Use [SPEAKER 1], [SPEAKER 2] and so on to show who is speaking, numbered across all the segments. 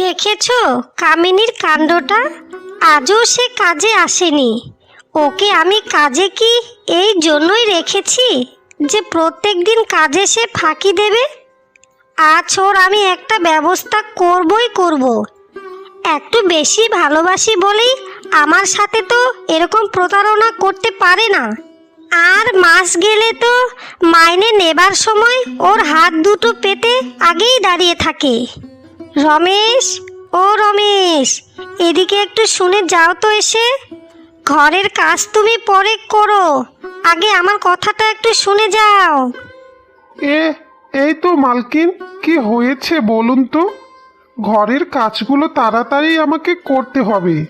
[SPEAKER 1] দেখেছ কামিনীর কাণ্ডটা? আজও সে কাজে আসেনি। ওকে আমি কাজে কি এই জন্যই রেখেছি যে প্রত্যেক দিন কাজে সে ফাঁকি দেবে? আজ ওর আমি একটা ব্যবস্থা করবই করব। একটু বেশি ভালোবাসি বলেই আমার সাথে তো এরকম প্রতারণা করতে পারে না। আর মাস গেলে তো মাইনে নেবার সময় ওর হাত দুটো পেতে আগেই দাঁড়িয়ে থাকে। রমেশ ও রমেশ এদিকে একটু শুনে যাও তো এসে। ঘরের কাজ তুমি পরে করো। আগে আমার কথাটা একটু শুনে যাও।
[SPEAKER 2] এ এই তো মালকিন কি হয়েছে বলুন তো? ঘরের কাজগুলো তাড়াতাড়ি আমাকে করতে হবে।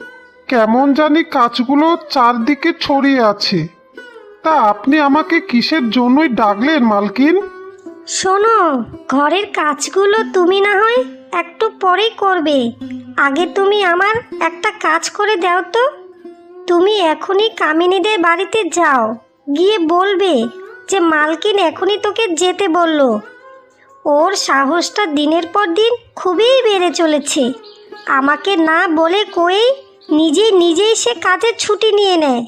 [SPEAKER 2] কেমন জানি কাজগুলো চারদিকে ছড়িয়ে আছে। তা আপনি আমাকে কিসের জন্যই ডাকলেন মালকিন?
[SPEAKER 1] শোনো ঘরের কাজগুলো তুমি না হয় একটু পরেই করবে। আগে তুমি আমার একটা কাজ করে দাও তো। তুমি এখনই কামিনীদের বাড়িতে যাও। গিয়ে বলবে যে মালকিন এখনই তোকে যেতে বলল। ওর সাহসটা দিনের পর দিন খুবই বেড়ে চলেছে। আমাকে না বলে কয়েই নিজেই নিজেই সে কাজের ছুটি নিয়ে নেয়।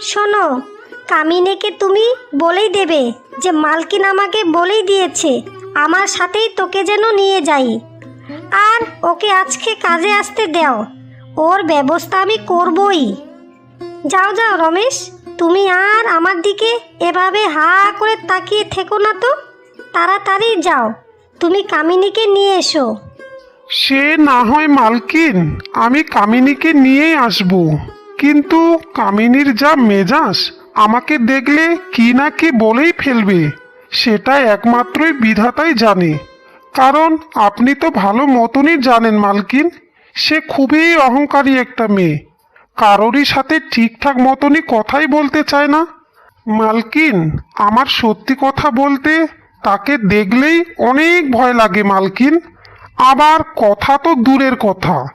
[SPEAKER 1] শোনো, কামিনীকে তুমি বলেই দেবে যে মালকিন আমাকে বলেই দিয়েছে, আমার সাথেই তোকে যেন নিয়ে যাই। আর ওকে আজকে কাজে আসতে দাও। ওর ব্যবস্থা আমি করবই। যাও যাও, রমেশ, তুমি আর আমার দিকে এভাবে হা করে তাকিয়ে থেকো না তো। তাড়াতাড়ি যাও, তুমি কামিনীকে নিয়ে এসো।
[SPEAKER 2] সে না হয় মালকিন, আমি কামিনীকে নিয়েই আসব। কিন্তু কামিনীর যা মেজাজ, আমাকে দেখলে কি না কি বলেই ফেলবে, সেটা একমাত্রই বিধাতাই জানে। কারণ আপনি তো ভালো মতনই জানেন, মালকিন। সে খুবই অহংকারী একটা মেয়ে। কারোরই সাথে ঠিকঠাক মতনই কথাই বলতে চায় না। মালকিন, আমার সত্যি কথা বলতে তাকে দেখলেই অনেক ভয় লাগে, মালকিন। আবার কথা তো দূরের কথা।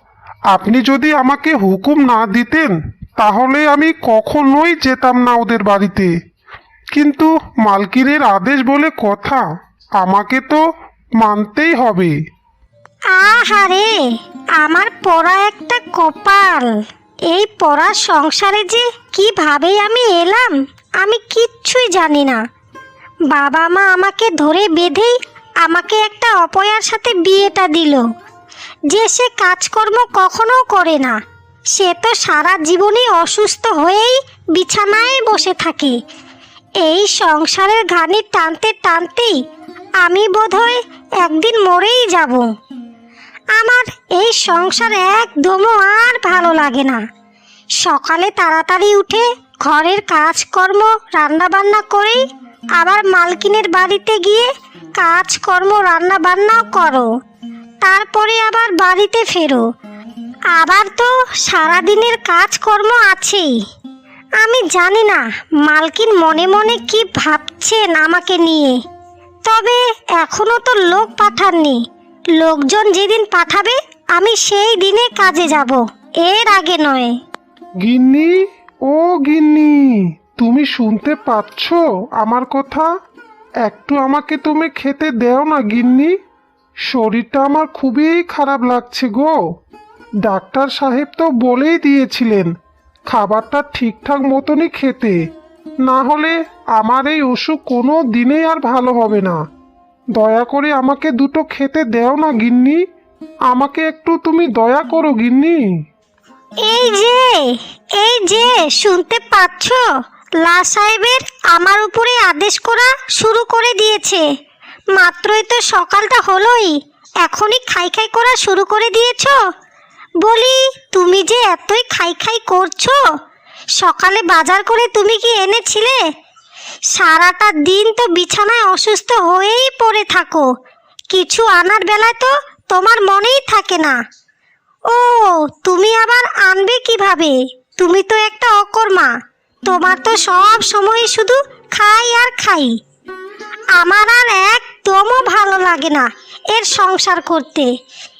[SPEAKER 2] আপনি যদি আমাকে হুকুম না দিতেন, তাহলে আমি কখনোই যেতাম না ওদের বাড়িতে। কিন্তু মালকিনের আদেশ বলে কথা, আমাকে তো মানতেই হবে।
[SPEAKER 1] আহারে, আমার পড়া একটা কপাল। এই পড়ার সংসারে যে কীভাবে আমি এলাম, আমি কিচ্ছুই জানি না। বাবা মা আমাকে ধরে বেঁধেই আমাকে একটা অপয়ার সাথে বিয়েটা দিল। যে সে কাজকর্ম কখনো করে না। সে তো সারা জীবনই অসুস্থ হয়েই বিছানায় বসে থাকে। এই সংসারের ঘানি টানতে টানতেই আমি বোধহয় একদিন মরেই যাব। আমার এই সংসার একদমও আর ভালো লাগে না। সকালে তাড়াতাড়ি উঠে ঘরের কাজকর্ম রান্নাবান্না করেই আবার মালকিনের বাড়িতে গিয়ে কাজকর্ম রান্নাবান্নাও করো। তারপরে আবার বাড়িতে ফেরো। আবার তো সারাদিনের কাজকর্ম আছেই। আমি জানি না মালকিন মনে মনে কি ভাবছেন আমাকে নিয়ে। তবে এখনও তো লোক পাঠাননি। লোকজন যেদিন পাঠাবে, আমি সেই দিনে কাজে যাব। এর আগে নয়।
[SPEAKER 2] গিন্নি, ও গিন্নি, তুমি শুনতে পাচ্ছ আমার কথা? একটু আমাকে তুমি খেতে দেও না গিন্নি। শরীরটা আমার খুবই খারাপ লাগছে গো। ডাক্তার সাহেব তো বলেই দিয়েছিলেন, খাবারটা ঠিকঠাক মতনই খেতে। না হলে আমার এই অসুখ কোনো দিনেই আর ভালো হবে না। দয়া করে আমাকে দুটো খেতে দেও না, গিন্নি। আমাকে একটু তুমি দয়া করো, গিন্নি।
[SPEAKER 1] এই যে এই যে, শুনতে পাচ্ছ? লা সাহেবের আমার উপরে আদেশ করা শুরু করে দিয়েছে। মাত্রই তো সকালটা হলোই। এখনই খাই খাই করা শুরু করে দিয়েছ? বলি, তুমি যে এতই খাই খাই করছ? সকালে বাজার করে তুমি কি এনেছিলে? সারাটা দিন তো বিছানায় অসুস্থ হয়েই পড়ে থাকো। কিছু আনার বেলায় তো তোমার মনেই থাকে না। ও, তুমি আবার আনবে কীভাবে? তুমি তো একটা অকর্মা। তোমার তো সব সময় শুধু খাই আর খাই। আমার আর একদমও ভালো লাগে না এর সংসার করতে।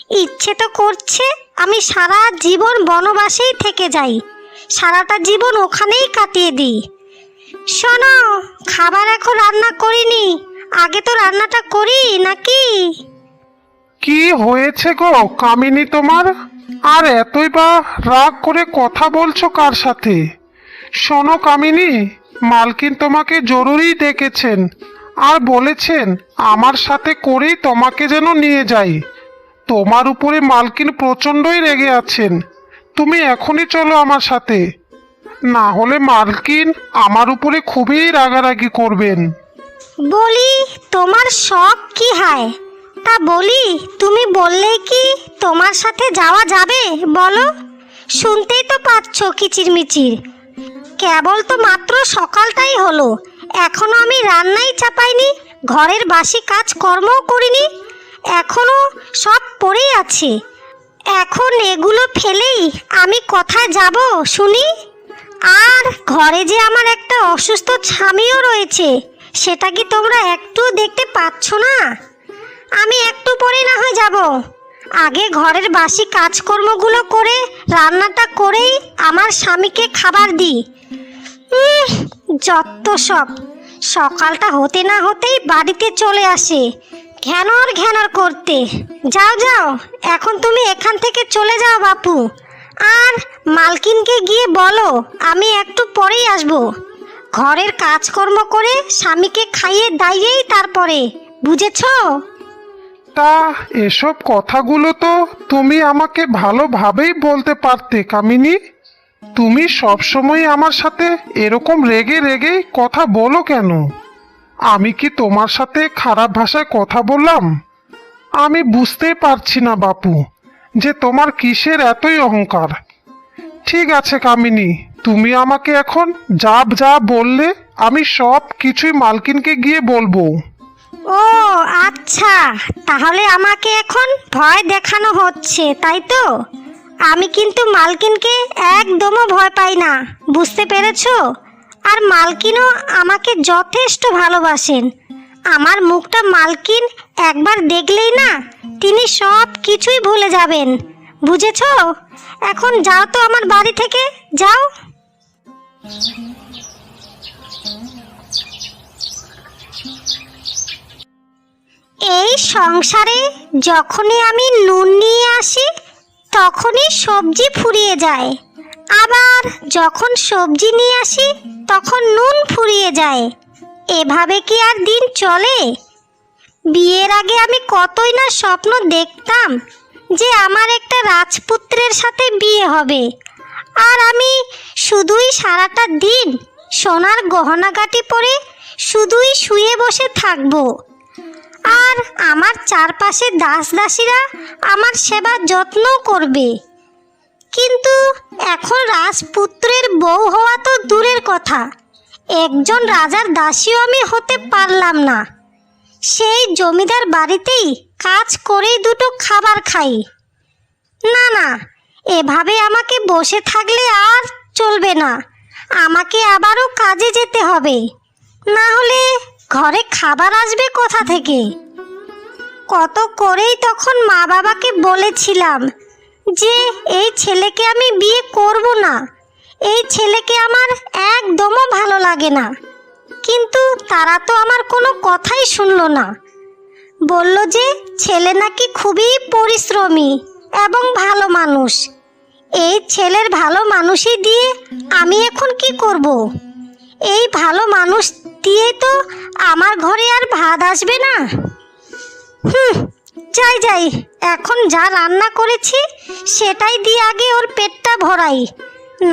[SPEAKER 1] ইচ্ছে তো করছে আমি সারা জীবন বনবাসেই থেকে যাই। সারাটা জীবন ওখানেই কাটিয়ে দিই। শোনো, খাবার এখন রান্না করিনি। আগে তো রান্নাটা করি, নাকি?
[SPEAKER 2] কি হয়েছে গো, কামিনী তোমার? আর এতই বা রাগ করে কথা বলছো কার সাথে? শোনো কামিনী, মালকিন তোমাকে জরুরি ডেকেছেন। আর বলেছেন, আমার সাথে করেই তোমাকে যেন নিয়ে যাই। তোমার উপরে মালকিন প্রচণ্ডই রেগে আছেন। তুমি এখনই চলো আমার সাথে। না হলে মালকিন আমার উপরে খুবই রাগারাগি করবেন।
[SPEAKER 1] বলি, তোমার শখ কি হায়? তা বলি, তুমি বললেই কি তোমার সাথে যাওয়া যাবে? বলো। শুনতেই তো পাচ্ছ কিচিরমিচির। কেবল তো মাত্র সকালটাই হলো। এখনও আমি রান্নাই চাপাইনি, ঘরের বাসি কাজ কর্মও করিনি। এখনও সব পড়েই আছে। এখন এগুলো ফেলেই আমি কোথায় যাব, শুনি? আর ঘরে যে আমার একটা অসুস্থ স্বামীও রয়েছে, সেটা কি তোমরা একটু দেখতে পাচ্ছ না? আমি একটু পরে না হয় যাব। আগে ঘরের বাসি কাজকর্মগুলো করে, রান্নাটা করেই আমার স্বামীকে খাবার দিই। যত সব। সকালটা হতে না হতেই বাড়িতে চলে আসে। ঘ্যানর ঘ্যানর করতে। যাও যাও, এখন তুমি এখান থেকে চলে যাও বাপু। আর মালকিনকে গিয়ে বলো, আমি একটু পরেই আসব। ঘরের কাজকর্ম করে স্বামীকে খাইয়ে দাইয়েই তারপরে, বুঝেছ?
[SPEAKER 2] তা, এসব কথাগুলো তো তুমি আমাকে ভালোভাবেই বলতে পারতে, কামিনী। তুমি সবসময় আমার সাথে এরকম রেগে রেগেই কথা বলো কেন? আমি কি তোমার সাথে খারাপ ভাষায় কথা বললাম? আমি বুঝতেই পারছি না, বাপু, যে তোমার কিসের এতই অহংকার। ঠিক আছে, কামিনী, তুমি আমাকে এখন যা যা বললে আমি সব কিছুই মালকিনকে গিয়ে বলব।
[SPEAKER 1] ও আচ্ছা তাহলে আমাকে এখন ভয় দেখানো হচ্ছে, তাই তো? আমি কিন্তু মালকিনকে একদমও ভয় পাই না, বুঝতে পেরেছ? আর মালকিনও আমাকে যথেষ্ট ভালোবাসেন। আমার মুখটা মালকিন একবার দেখলেই না তিনি সব কিছুই ভুলে যাবেন। বুঝেছ? এখন যাও তো আমার বাড়ি থেকে, যাও। এই সংসারে যখনই আমি নুন নিয়ে আসি, তখনই সবজি ফুরিয়ে যায়। আবার যখন সবজি নিয়ে আসি, তখন নুন ফুরিয়ে যায়। এভাবে কি আর দিন চলে? বিয়ের আগে আমি কতই না স্বপ্ন দেখতাম যে আমার একটা রাজপুত্রের সাথে বিয়ে হবে। আর আমি শুধুই সারাটা দিন সোনার গহনাগাটি পরে শুধুই শুয়ে বসে থাকব। আর আমার চারপাশে দাস দাসীরা আমার সেবা যত্ন করবে। কিন্তু এখন রাজপুত্রের বউ হওয়া তো দূরের কথা। একজন রাজার দাসীও আমি হতে পারলাম না। সেই জমিদার বাড়িতেই কাজ করেই দুটো খাবার খাই। না না, এভাবে আমাকে বসে থাকলে আর চলবে না। আমাকে আবারও কাজে যেতে হবে। না হলে ঘরে খাবার আসবে কোথা থেকে? কত করেই তখন মা বাবাকে বলেছিলাম যে এই ছেলেকে আমি বিয়ে করব না, এই ছেলেকে আমার একদমও ভালো লাগে না। কিন্তু তারা তো আমার কোনো কথাই শুনলো না। বলল যে ছেলে নাকি খুবই পরিশ্রমী এবং ভালো মানুষ। এই ছেলের ভালো মানুষই দিয়ে আমি এখন কি করব? এই ভালো মানুষ দিয়ে তো আমার ঘরে আর ভাত আসবে না। হুম যাই যাই, এখন যা রান্না করেছি, সেটাই দিয়ে আগে ওর পেটটা ভরাই।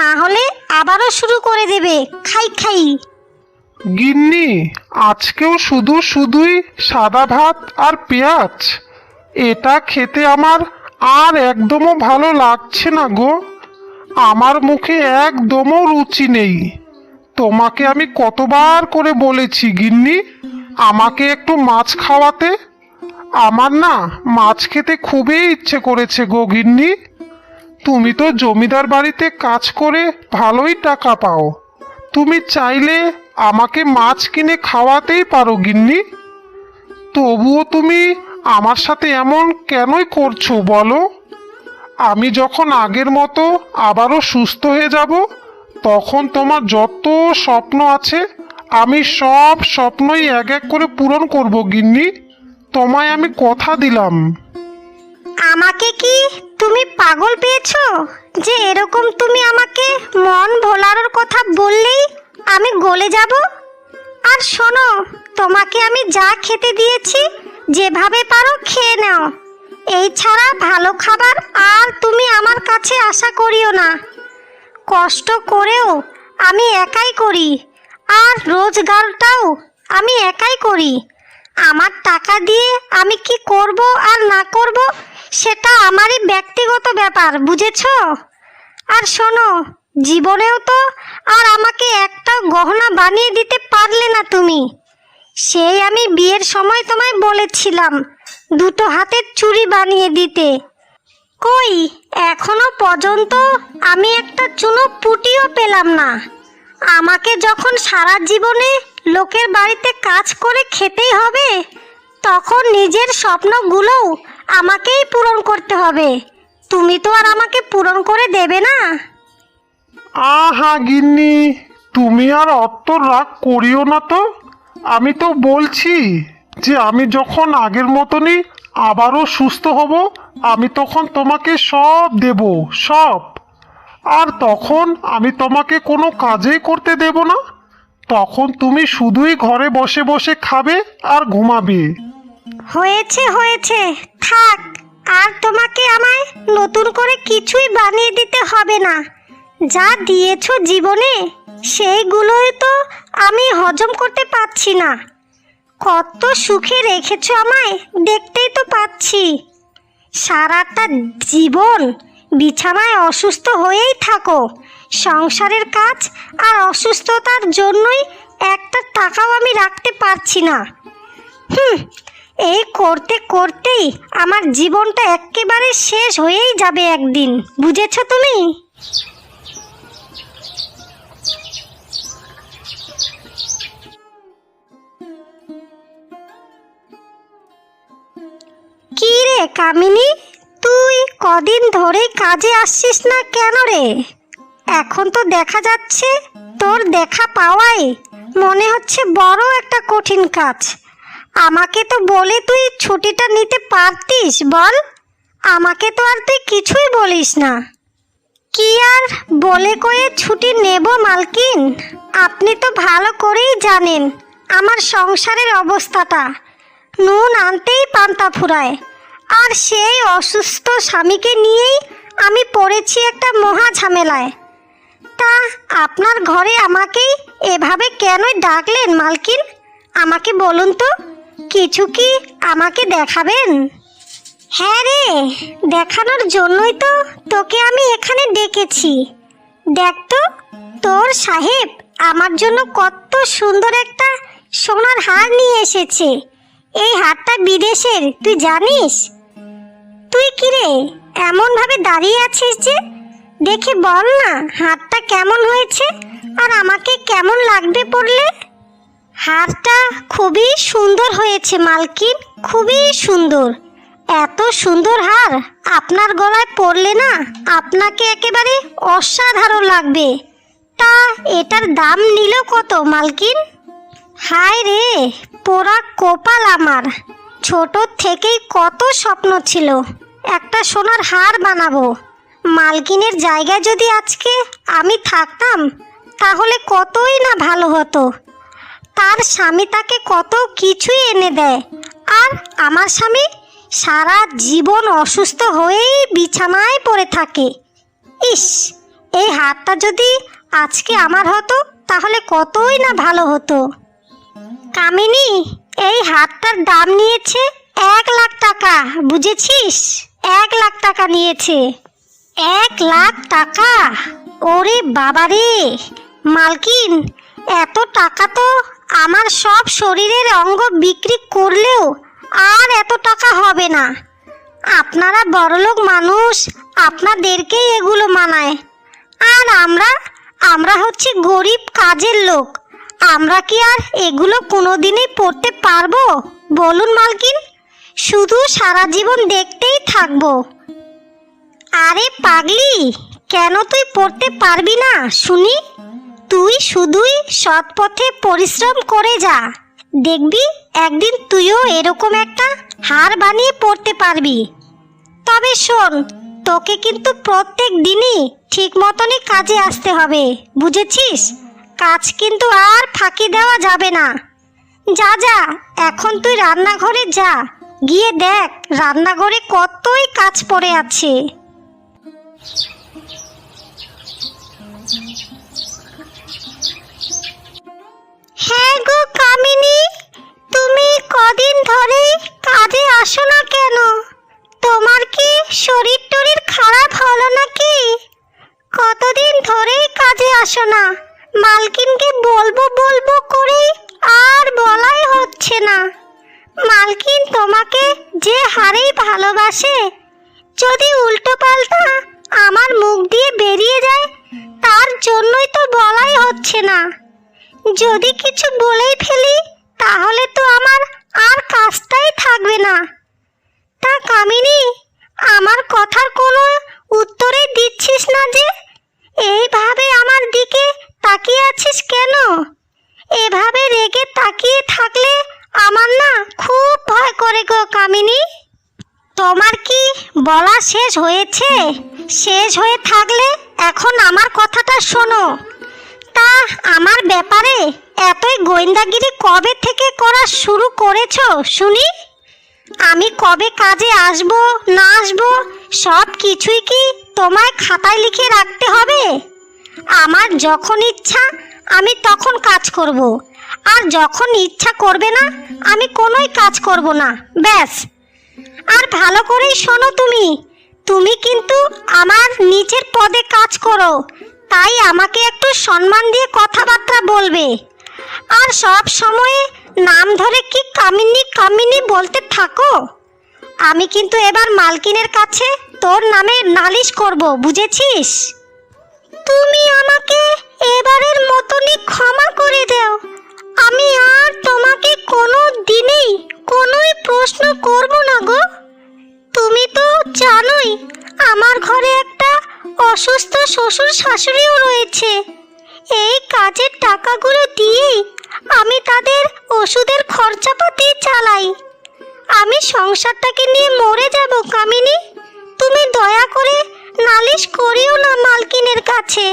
[SPEAKER 1] না হলে আবারও শুরু করে দেবে, খাই খাই।
[SPEAKER 2] গিন্নি, আজকেও শুধু শুধুই সাদা ভাত আর পেঁয়াজ। এটা খেতে আমার আর একদমও ভালো লাগছে না গো। আমার মুখে একদমও রুচি নেই। তোমাকে আমি কতবার করে বলেছি গিন্নি, আমাকে একটু মাছ খাওয়াতে আমার না মাছ খেতে খুবই ইচ্ছে করেছে গো গিন্নি। তুমি তো জমিদার বাড়িতে কাজ করে ভালোই টাকা পাও। তুমি চাইলে আমাকে মাছ কিনে খাওয়াতেই পারো গিন্নি। তবুও তুমি আমার সাথে এমন কেনই করছ বলো? আমি যখন আগের মতো আবারও সুস্থ হয়ে যাব, তখন তোমার যত স্বপ্ন আছে, আমি সব স্বপ্নই এক এক করে পূরণ করব গিন্নি। তোমায় আমি কথা দিলাম।
[SPEAKER 1] আমাকে কি তুমি পাগল পেয়েছ? যে এরকম তুমি আমাকে মন ভোলানোর কথা বললেই আমি গলে যাব? আর শোনো, তোমাকে আমি যা খেতে দিয়েছি, যেভাবে পারো খেয়ে নাও। এই ছাড়া ভালো খাবার আর তুমি আমার কাছে আশা করিও না। কষ্ট করেও আমি একাই করি, আর রোজগারটাও আমি একাই করি। আমার টাকা দিয়ে আমি কি করব আর না করব, সেটা আমারই ব্যক্তিগত ব্যাপার, বুঝেছ? আর শোনো, জীবনেও তো আর আমাকে একটা গহনা বানিয়ে দিতে পারলে না তুমি। সেই আমি বিয়ের সময় তোমায় বলেছিলাম, দুটো হাতের চুড়ি বানিয়ে দিতে। কই, এখনও পর্যন্ত আমি একটা চুনো পুটিও পেলাম না। আমাকে যখন সারা জীবনে লোকের বাড়িতে কাজ করে খেতেই হবে? তখন নিজের স্বপ্নগুলোও আমাকেই পূরণ করতে হবে। তুমি তো আর আমাকে পূরণ করে দেবে না।
[SPEAKER 2] আহা গিন্নি, তুমি আর অত রাগ করিও না তো। আমি তো বলছি যে আমি যখন আগের মতনই আবারও সুস্থ হব, আমি তখন তোমাকে সব দেব, সব। আর তখন আমি তোমাকে কোনো কাজেই করতে দেব না। তখন তুমি শুধুই ঘরে বসে বসে খাবে আর ঘুমাবে।
[SPEAKER 1] হয়েছে হয়েছে। থাক, আর তোমাকে আমায় নতুন করে কিছুই বানিয়ে দিতে হবে না। যা দিয়েছ জীবনে, সেইগুলোই তো আমি হজম করতে পারছি না। কত সুখে রেখেছো আমায়, দেখতেই তো পাচ্ছি। সারাটা জীবন বিছানায় অসুস্থ হয়েই থাকো। সংসারের কাজ আর অসুস্থতার জন্যই একটা টাকাও আমি রাখতে পারছি না। হুম, এই করতে করতেই আমার জীবনটা একেবারে শেষ হয়েই যাবে একদিন, বুঝেছ তুমি? কি রে কামিনী, তুই কদিন ধরেই কাজে আসছিস না কেন রে? এখন তো দেখা যাচ্ছে, তোর দেখা পাওয়াই মনে হচ্ছে বড় একটা কঠিন কাজ। আমাকে তো বলে তুই ছুটিটা নিতে পারতিস, বল। আমাকে তো আর তুই কিছুই বলিস না। কি আর বলে কয়ে ছুটি নেব, মালকিন? আপনি তো ভালো করেই জানেন আমার সংসারের অবস্থাটা। নুন আনতেই পান্তা ফুরায়। আর সেই অসুস্থ স্বামীকে নিয়েই আমি পড়েছি একটা মহা ঝামেলায়। তা আপনার ঘরে আমাকে এভাবে কেনই ডাকলেন, মালকিন? আমাকে বলুন তো, কিছু কি আমাকে দেখাবেন? হ্যাঁ রে, দেখানোর জন্যই তো তোকে আমি এখানে ডেকেছি। দেখ তো, তোর সাহেব আমার জন্য কত সুন্দর একটা সোনার হার নিয়ে এসেছে। এই হারটা বিদেশের, তুই জানিস? তুই কি রে এমন ভাবে দাঁড়িয়ে আছিস যে দেখে বল না হারটা কেমন হয়েছে? আর আমাকে কেমন লাগবে পড়লে? হারটা খুবই সুন্দর হয়েছে, মালকিন। খুবই সুন্দর। এত সুন্দর হার আপনার গলায় পড়লে না আপনাকে একেবারে অসাধারণ লাগবে। তা এটার দাম নিল কত, মালকিন? হায় রে, পোড়া কপাল আমার। ছোট থেকেই কত স্বপ্ন ছিল। একটা সোনার হার বানাবো। মালকিনের জায়গায় যদি আজকে আমি থাকতাম, তাহলে কতই না ভালো হতো। তার স্বামী তাকে কত কিছুই এনে দেয়, আর আমার স্বামী সারা জীবন অসুস্থ হয়েই বিছানায় পড়ে থাকে। ইস, এই হাতটা যদি আজকে আমার হতো, তাহলে কতই না ভালো হতো। কামিনী, এই হাতটার দাম নিয়েছে এক লাখ টাকা, বুঝেছিস? এক লাখ টাকা নিয়েছে। এক লাখ টাকা? ওরে বাবারে মালকিন, এত টাকা তো আমার সব শরীরের অঙ্গ বিক্রি করলেও আর এত টাকা হবে না। আপনারা বড়লোক মানুষ, আপনাদেরকেই এগুলো মানায়। আর আমরা আমরা হচ্ছে গরিব কাজের লোক। আমরা কি আর এগুলো কোনোদিনই পড়তে পারব? বলুন মালকিন, শুধু সারা জীবন দেখতেই থাকব। আরে পাগলি, কেন তুই পড়তে পারবি না, শুনি? তুই শুধুই সৎ পথে পরিশ্রম করে যা। দেখবি, একদিন তুইও এরকম একটা হার বানিয়ে পড়তে পারবি। তবে শোন, তোকে কিন্তু প্রত্যেক দিনই ঠিক মতনই কাজে আসতে হবে, বুঝেছিস? কাজ কিন্তু আর ফাঁকি দেওয়া যাবে না। যা যা, এখন তুই রান্নাঘরে যা, গিয়ে দেখ রান্নাঘরে কতই কাজ পড়ে আছে। হ্যাঁ গো কামিনী, তুমি কদিন ধরে কাজে আসো না কেন? তোমার কি শরীর টরীর খারাপ হলো নাকি? কতদিন ধরেই কাজে আসো না? মালকিনকে বলব বলব করেই আর বলাই হচ্ছে না। মালকিন তোমাকে যে হারেই ভালোবাসে, যদি উল্টো পাল্টা আমার মুখ দিয়ে বেরিয়ে যায়, তার জন্যই তো বলাই হচ্ছে না। যদি কিছু বলেই ফেলি, তাহলে তো আমার আর কাজটাই থাকবে না। তা কামিনী, আমার কথার কোনো উত্তরে দিচ্ছিস না যে, এইভাবে আমার দিকে তাকিয়ে আছিস কেন? এভাবে রেগে তাকিয়ে থাকলে আমার না খুব ভয় করে গো কামিনী। তোমার কি বলা শেষ হয়েছে? শেষ হয়ে থাকলে এখন আমার কথাটা শোনো। তা আমার ব্যাপারে এতই গোয়েন্দাগিরি কবে থেকে করা শুরু করেছ, শুনি? আমি কবে কাজে আসব, না আসব, সব কিছুই কি তোমায় খাতায় লিখে রাখতে হবে? আমার যখন ইচ্ছা, আমি তখন কাজ করব। আর যখন ইচ্ছা করবে না, আমি কোনোই কাজ করব না, ব্যাস। আর ভালো করেই শোনো তুমি তুমি কিন্তু আমার নিচের পদে কাজ করো। তাই আমাকে একটু সম্মান দিয়ে কথাবার্তা বলবে। আর সব সময়ে নাম ধরে কি কামিনী কামিনী বলতে থাকো? আমি কিন্তু এবার মালকিনের কাছে তোর নামে নালিশ করব, বুঝেছিস? তুমি আমাকে এবারের মতনই ক্ষমা করে দাও। আমি আর তোমাকে কোনো দিনেই কোনোই প্রশ্ন করব না গো। তুমি তো জানোই, আমার ঘরে একটা অসুস্থ শ্বশুর শাশুড়িও রয়েছে। এই কাজের টাকাগুলো দিয়েই আমি তাদের ওষুধের খরচাপাতি চালাই। আমি সংসারটাকে নিয়ে মরে যাব, কামিনী। তুমি দয়া করে নালিশ করিও না মালকিনের কাছে।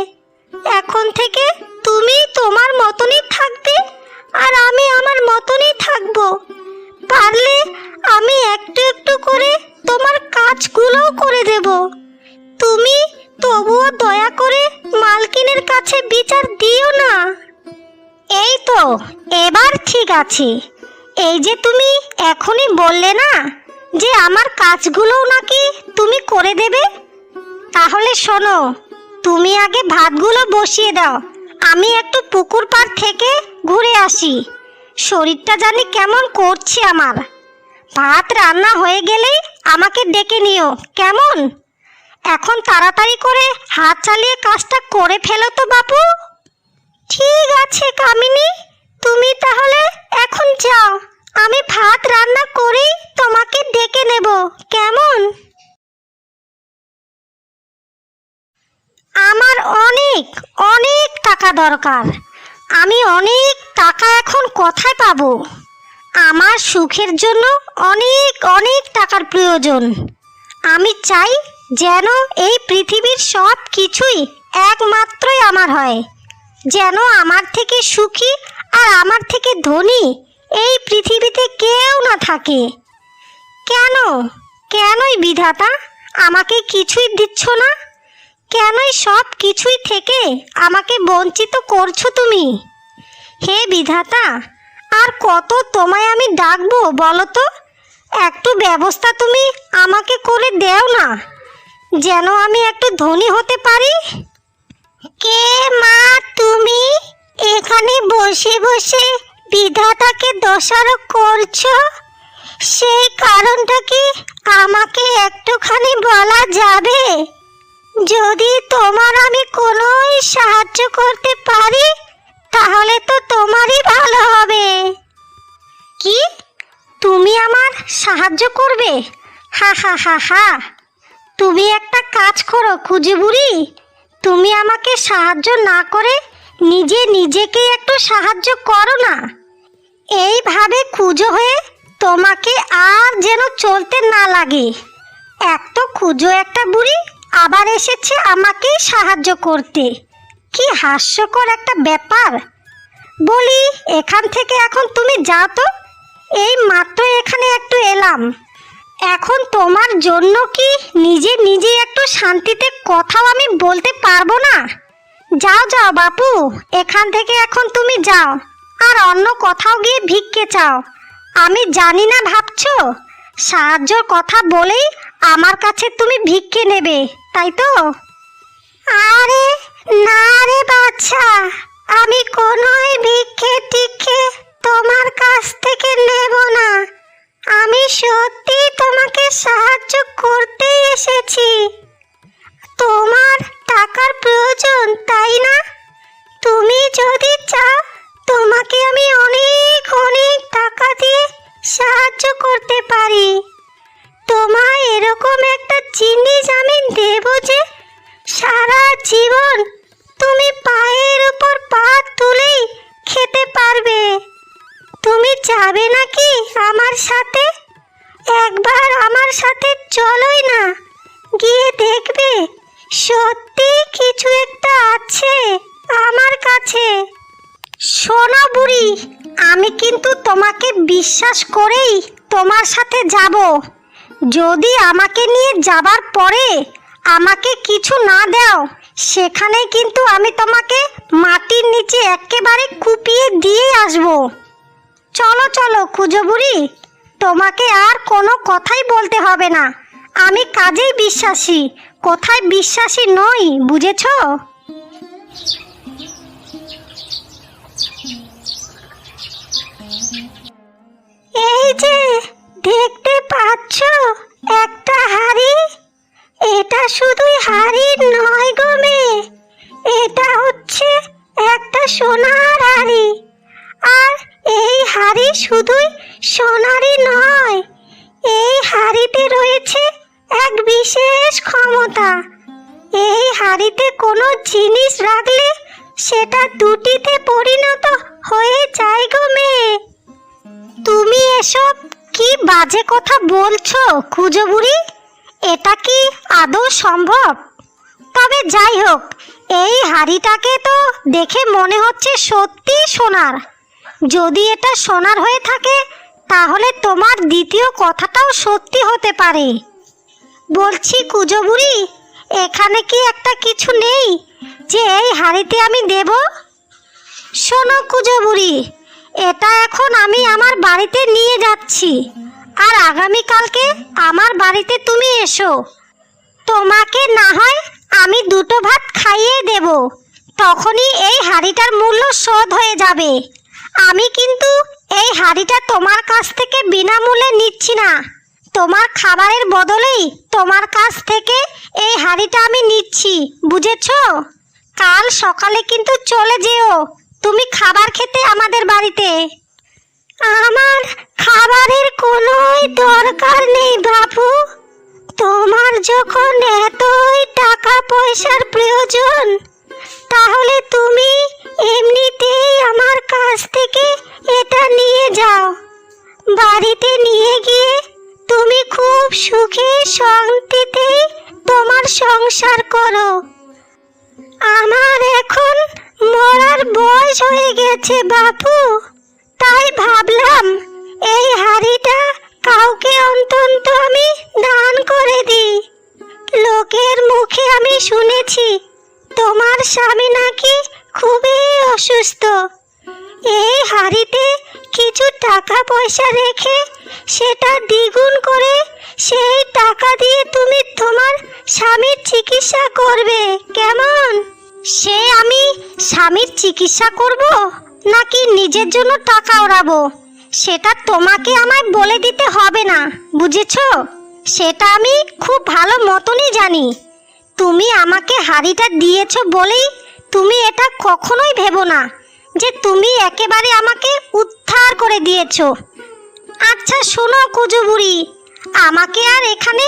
[SPEAKER 1] এখন থেকে তুমি তোমার মতনই থাকবে আর আমি আমার মতনই থাকব। পারলে আমি একটু একটু করে তোমার কাজগুলোও করে দেব। তুমি তবুও দয়া করে মালকিনের কাছে বিচার দিও না। এই তো, এবার ঠিক আছে। এই যে তুমি এখনই বললে না যে আমার কাজগুলোও নাকি তুমি করে দেবে? তাহলে শোনো, তুমি আগে ভাতগুলো বসিয়ে দাও। আমি একটু পুকুর পাড় থেকে ঘুরে আসি। শরীরটা জানি কেমন করছে আমার। ভাত রান্না হয়ে গেলেই আমাকে ডেকে নিও, কেমন? এখন তাড়াতাড়ি করে হাত চালিয়ে কাজটা করে ফেলো তো বাপু। ঠিক আছে কামিনী, তুমি তাহলে এখন যাও, আমি ভাত রান্না করেই তোমাকে ডেকে নেব, কেমন? আমার অনেক অনেক টাকা দরকার। আমি অনেক টাকা এখন কোথায় পাবো? আমার সুখের জন্য অনেক অনেক টাকার প্রয়োজন। আমি চাই যেন এই পৃথিবীর সব কিছুই একমাত্রই আমার হয়। যেন আমার থেকে সুখী আর আমার থেকে ধনী এই পৃথিবীতে কেউ না থাকে। কেন? কেনই বিধাতা? আমাকে কিছুই দিচ্ছ না? কেনই সব কিছুই থেকে আমাকে বঞ্চিত করছ তুমি? হে বিধাতা, আর কত তোমায় আমি ডাকবো বলো তো? একটু ব্যবস্থা তুমি আমাকে করে দেও না, যেন আমি একটু ধনী হতে পারি। কে মা তুমি? এখানে বসে বসে বিধাতাকে দোষারোপ করছ? সেই কারণটা কি আমাকে একটুখানি বলা যাবে? যদি তোমার আমি কোনোই সাহায্য করতে পারি, তাহলে তো তোমারই ভালো হবে। কি? তুমি আমার সাহায্য করবে? হা হা হা হা। তুমি একটা কাজ করো খুঁজে বুড়ি তুমি আমাকে সাহায্য না করে নিজে নিজেকে একটু সাহায্য করো না। এইভাবে খুঁজো হয়ে তোমাকে আর যেন চলতে না লাগে। এক তো খুঁজো একটা বুড়ি। আবার এসেছে আমাকেই সাহায্য করতে। কি হাস্যকর একটা ব্যাপার। বলি, এখান থেকে এখন তুমি যাও তো। এই মাত্র এখানে একটু এলাম। এখন তোমার জন্য কি নিজে নিজে একটু শান্তিতে কথাও আমি বলতে পারব না? যাও যাও বাপু, এখান থেকে এখন তুমি যাও। আর অন্য কোথাও গিয়ে ভিক্ষে চাও। আমি জানি না, ভাবছ? সাহায্যর কথা বলেই আমার কাছে তুমি ভিক্ষে নেবে, তাই তো? আরে না রে বাচ্চা আমি কোনোই ভিক্ষে টিক্ষে তোমার কাছ থেকে নেব যাবার পরে আমাকে কিছু না দাও সেখানে কিন্তু আমি তোমাকে মাটির নিচে একেবারে কুপিয়ে দিয়ে আসব। চলো চলো বুড়ি, তোমাকে আর কোনো কথাই বলতে হবে না। আমি কাজেই বিশ্বাসী, কোথায় বিশ্বাসী নই, বুঝেছ? এই যে, দেখতে পাচ্ছ? একটা হাড়ি? এটা শুধুই হাড়ি নয় গো মেয়ে। এটা হচ্ছে একটা সোনার হাড়ি। আর এই হাড়ি শুধুই সোনারই নয়, এই হাড়িতে রয়েছে এক বিশেষ ক্ষমতা। এই হাড়িতে কোনো জিনিস রাখলে সেটা দুটিতে পরিণত হয়ে যায় গো মেয়ে। তুমি এসব কি বাজে কথা বলছো খুঁজো বুড়ি? এটা কি আদৌ সম্ভব? তবে যাই হোক, এই হাড়িটাকে তো দেখে মনে হচ্ছে সত্যি সোনার। যদি এটা সোনার হয়ে থাকে, তাহলে তোমার দ্বিতীয় কথাটাও সত্যি হতে পারে। বলছি কুজো বুড়ি, এখানে কি একটা কিছু নেই যে এই হাড়িতে আমি দেব? শোনো কুজো বুড়ি এটা এখন আমি আমার বাড়িতে নিয়ে যাচ্ছি। আর আগামীকালকে আমার বাড়িতে তুমি এসো। তোমাকে না হয় আমি দুটো ভাত খাইয়ে দেব। তখনই এই হাড়িটার মূল্য শোধ হয়ে যাবে। আমি কিন্তু এই হাড়িটা তোমার কাছ থেকে বিনামূল্যে নিচ্ছি না। তোমার খাবারের বদলেই তোমার কাছ থেকে এই হাড়িটা আমি নিচ্ছি, বুঝেছ? কাল সকালে কিন্তু চলে যেও। তুমি খাবার খেতে আমাদের বাড়িতে? আমার খাবারের কোনোই দরকার নেই বাপু। তোমার যখন এতই টাকা পয়সার প্রয়োজন, তাহলে তুমি এমনিতেই আমার কাছ থেকে এটা নিয়ে যাও। বাড়িতে নিয়ে গিয়ে তুমি খুব সুখে শান্তিতেই তোমার সংসার করো। আমার এখন মরার বয়স হয়ে গেছে, বাপু। তাই ভাবলাম, এই হাড়িটা কাউকে অন্তত আমি দান করে দিই। লোকের মুখে আমি শুনেছি, তোমার স্বামী নাকি খুবই অসুস্থ। এই হাড়িতে কিছু টাকা পয়সা রেখে সেটা দ্বিগুণ করে সেই টাকা দিয়ে তুমি তোমার স্বামীর চিকিৎসা করবে, কেমন? স্বামীর চিকিৎসা করব নাকি নিজের জন্য টাকা ওড়াবো? সেটা তোমাকে আমায় বলে দিতে হবে না, বুঝেছ? সেটা আমি খুব ভালো মতনই জানি। তুমি আমাকে হাড়িটা দিয়েছ বলেই তুমি এটা কখনোই ভেবো না যে তুমি একেবারে আমাকে উদ্ধার করে দিয়েছ। আচ্ছা শোনো কুজু বুড়ি আমাকে আর এখানে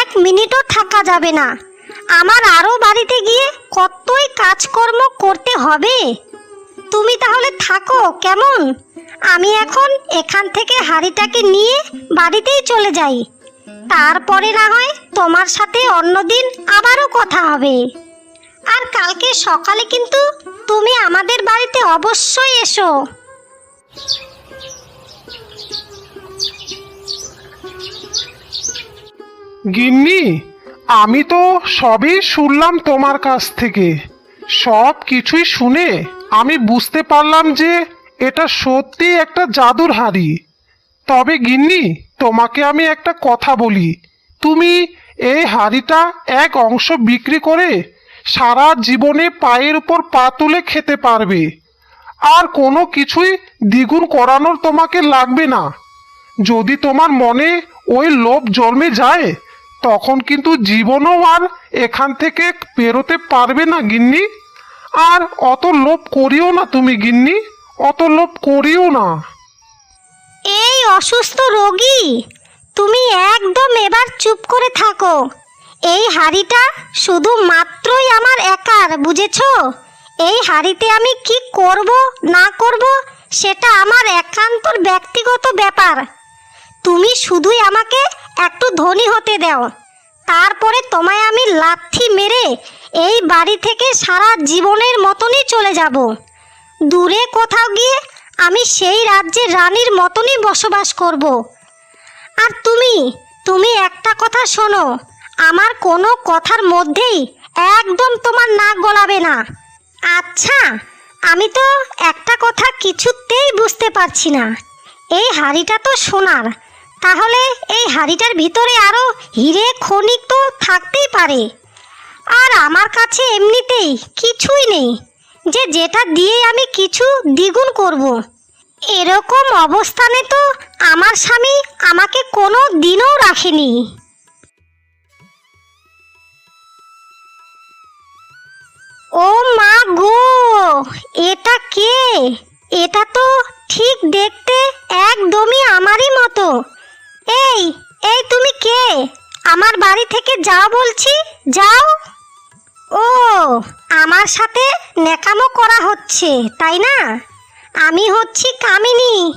[SPEAKER 1] এক মিনিটও থাকা যাবে না। আমার আরও বাড়িতে গিয়ে কতই কাজকর্ম করতে হবে? তুমি তাহলে থাকো, কেমন? আমি এখন এখান থেকে হাড়িটাকে নিয়ে বাড়িতেই চলে যাই। তারপরে না হয় তোমার সাথে অন্যদিন আবারও কথা হবে। আর কালকে সকালে কিন্তু তুমি আমাদের বাড়িতে অবশ্যই এসো।
[SPEAKER 2] গিন্নি আমি তো সবই শুনলাম তোমার কাছ থেকে। সব কিছুই শুনে আমি বুঝতে পারলাম যে এটা সত্যি একটা জাদুর হাড়ি। তবে গিন্নি, তোমাকে আমি একটা কথা বলি। তুমি এই হাড়িটা এক অংশ বিক্রি করে সারা জীবনে পায়ের উপর পা তুলে খেতে পারবে। আর কোনো কিছুই দ্বিগুণ করানোর তোমাকে লাগবে না। যদি তোমার মনে ওই লোভ জন্মে যায় তখন কিন্তু জীবনও আর এখান থেকে পেরোতে পারবে না গিন্নি। আর অত লোভ করিও না তুমি গিন্নি, অত লোভ করিও না।
[SPEAKER 1] এই অসুস্থ রোগী, তুমি একদম এবার চুপ করে থাকো। এই হাড়িটা শুধু মাত্রই আমার একার, বুঝেছ? এই হাড়িতে আমি কি করব, না করব, সেটা আমার একান্তর ব্যক্তিগত ব্যাপার। তুমি শুধুই আমাকে একটু ধনী হতে দাও। তারপরে তোমায় আমি লাথি মেরে এই বাড়ি থেকে সারা জীবনের মতনই চলে যাব। দূরে কোথাও গিয়ে আমি সেই রাজ্যের রানীর মতনই বসবাস করব। আর তুমি তুমি একটা কথা শোনো, আমার কোনো কথার মধ্যেই একদম তোমার নাক গলাবে না। আচ্ছা আমি তো একটা কথা কিছুতেই বুঝতে পারছি না। এই হাড়িটা তো সোনার তাহলে এই হাড়িটার ভিতরে আরও হিরে খনিক তো থাকতেই পারে। আর আমার কাছে এমনিতেই কিছুই নেই, যে যেটা দিয়ে আমি কিছু দ্বিগুণ করব। এরকম অবস্থানে তো আমার স্বামী আমাকে কোনো দিনও রাখেনি। ও মা গো, এটা কে? এটা তো ঠিক দেখতে একদমই আমারই মতো। এই এই তুমি কে? আমার বাড়ি থেকে যাও বলছি, যাও। ও, আমার সাথে নেকামো করা হচ্ছে, তাই না? আমি হচ্ছি কামিনী।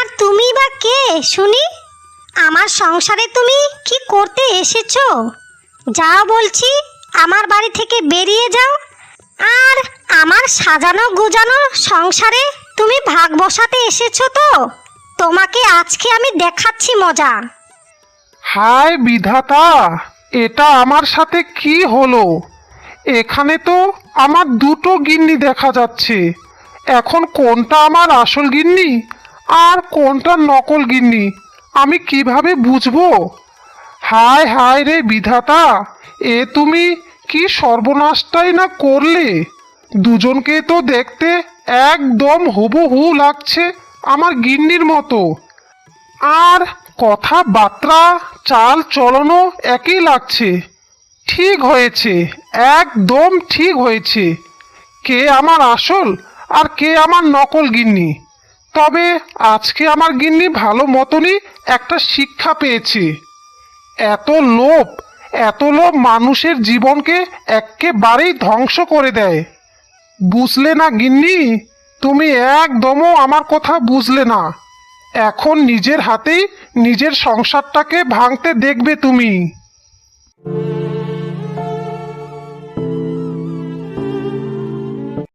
[SPEAKER 1] আর তুমি বা কে, শুনি? আমার সংসারে তুমি কি করতে এসেছ? যাও বলছি, আমার বাড়ি থেকে বেরিয়ে যাও। আর আমার সাজানো গোজানো সংসারে তুমি ভাগ বসাতে এসেছ তো? তোমাকে আজকে আমি দেখাচ্ছি মজা।
[SPEAKER 2] হায় বিধাতা, এটা আমার সাথে কি হলো? এখানে তো আমার দুটো গিন্নি দেখা যাচ্ছে। এখন কোনটা আমার আসল গিন্নি আর কোনটা নকল গিন্নি, আমি কীভাবে বুঝব? হায় হায় রে বিধাতা, এ তুমি কি সর্বনাশটাই না করলে? দুজনকে তো দেখতে একদম হুবহু লাগছে। আমার গিন্নির মতো। আর কথাবার্তা, চাল চলনও একই লাগছে। ঠিক হয়েছে, একদম ঠিক হয়েছে। কে আমার আসল আর কে আমার নকল গিন্নি? তবে আজকে আমার গিন্নি ভালো মতনই একটা শিক্ষা পেয়েছে। এত লোভ এত লোভ মানুষের জীবনকে একেবারেই ধ্বংস করে দেয়। বুঝলে না গিন্নি? তুমি একদমও আমার কথা বুঝলে না। এখন নিজের হাতেই নিজের সংসারটাকে ভাঙতে দেখবে তুমি।